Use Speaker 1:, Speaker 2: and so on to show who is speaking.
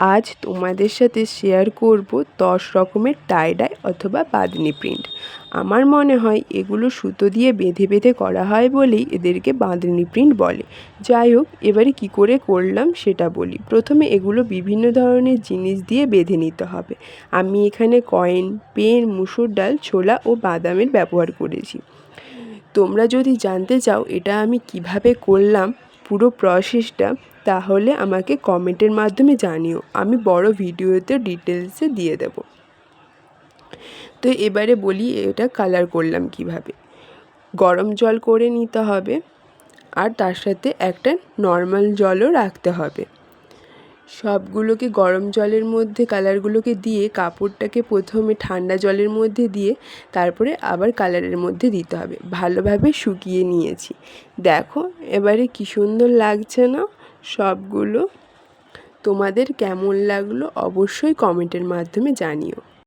Speaker 1: আজ তোমাদের সাথে শেয়ার করব দশ রকমের টাইডাই অথবা বাঁধনি প্রিন্ট আমার মনে হয় এগুলো সুতো দিয়ে বেঁধে বেঁধে করা হয় বলেই এদেরকে বাঁধনি প্রিন্ট বলে। যাই হোক, এবারে কি করে করলাম সেটা বলি। প্রথমে এগুলো বিভিন্ন ধরনের জিনিস দিয়ে বেঁধে নিতে হবে। আমি এখানে কয়েন পেন মুসুর ডাল, ছোলা ও বাদামের ব্যবহার করেছি। তোমরা যদি জানতে চাও এটা আমি কীভাবে করলাম পুরো প্রসেসটা তাহলে আমাকে কমেন্টের মাধ্যমে জানিও। আমি বড় ভিডিওতে ডিটেলসে দিয়ে দেব। তো এবারে বলি, এটা কালার করলাম কীভাবে? গরম জল করে নিতে হবে, আর তার সাথে একটা নর্মাল জলও রাখতে হবে। সবগুলোকে গরম জলের মধ্যে, কালারগুলোকে দিয়ে কাপড়টাকে প্রথমে ঠান্ডা জলের মধ্যে দিয়ে তারপরে আবার কালারের মধ্যে দিতে হবে। ভালোভাবে শুকিয়ে নিয়েছি। দেখো, এবারে কি সুন্দর লাগছে না? সবগুলো তোমাদের কেমন লাগল অবশ্যই কমেন্টের মাধ্যমে জানিও।